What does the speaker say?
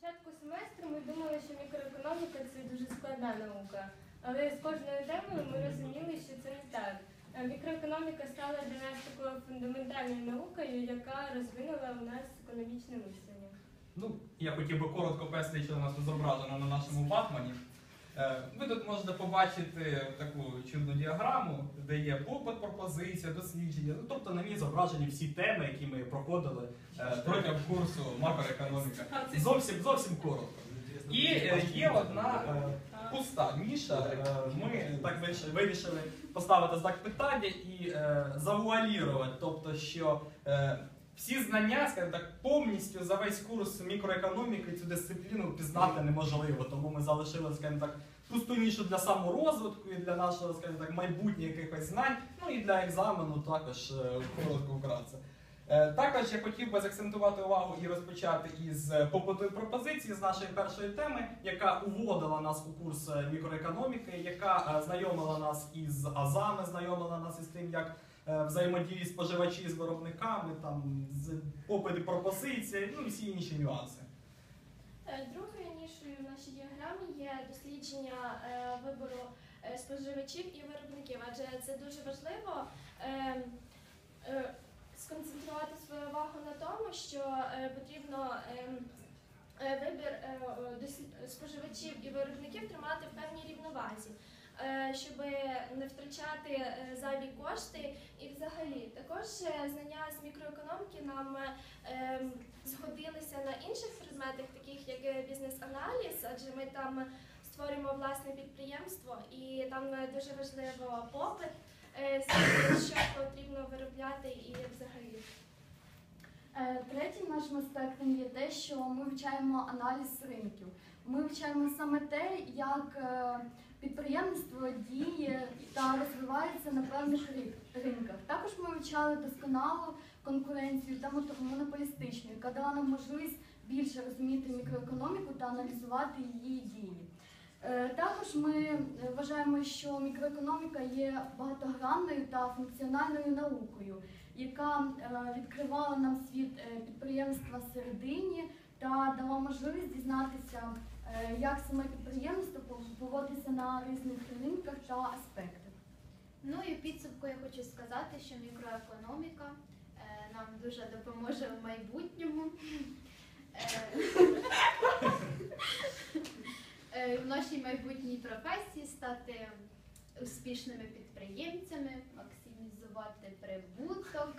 початку семестру ми думали, що мікроекономіка це дуже складна наука. Але з кожною темою ми розуміли, що це не так. Е, Мікроекономіка стала для нас такою фундаментальною наукою, яка розвинула у нас економічне мислення. Ну, я хотів би коротко пояснити, що у нас зображено на нашому батмані. Е, Ви тут можете побачити таку чудну діаграму, де є попит, пропозиція, дослідження. Ну, тобто на ній зображені всі теми, які ми проходили е, протягом курсу макроекономіка. Зовсім зовсім коротко. І є одна е, пуста ніша. Ми так вирішили- поставити знак питання і завуалірувати, тобто, що всі знання, скажімо так, повністю за весь курс мікроекономіки цю дисципліну пізнати неможливо. Тому ми залишили, скажімо так, пусту нішу для саморозвитку і для нашого, скажімо так, майбутніх якихось знань, ну і для екзамену також е, коротко вкратце. Е, Також я хотів би закцентувати увагу і розпочати із е, попиту пропозиції з нашої першої теми, яка уводила нас у курс мікроекономіки, яка знайомила нас із азами, знайомила нас із тим, як взаємодії споживачі з виробниками, там попит і пропозиція, ну і всі інші нюанси. Е, Другою нішою в нашій діаграмі є дослідження е, вибору е, споживачів і виробників, адже це дуже важливо е, е, сконцентрувати свою увагу на тому, що е, потрібно е, е, вибір е, споживачів і виробників тримати в певній рівновазі. Е, Щоб не втрачати е, зайві кошти, і взагалі також е, знання з мікроекономіки нам ем, згодилися на інших предметах, таких як бізнес-аналіз, адже ми там створюємо власне підприємство, і там дуже важливо попит, що потрібно виробляти і взагалі. Третім нашим аспектом є те, що ми вивчаємо аналіз ринків. Ми вивчаємо саме те, як е, підприємництво діє та розвивається на певних ринках. Також ми вивчали досконалу конкуренцію та монополістичну, яка дала нам можливість більше розуміти мікроекономіку та аналізувати її дії. Е, Також ми е, вважаємо, що мікроекономіка є багатогранною та функціональною наукою, яка відкривала нам світ підприємства всередині та дала можливість дізнатися, як саме підприємство поводиться на різних ринках та аспектах. Ну і підсумку я хочу сказати, що мікроекономіка е, нам дуже допоможе в майбутньому. Е, е, В нашій майбутній професії стати успішними підприємцями, максимізувати прибуток.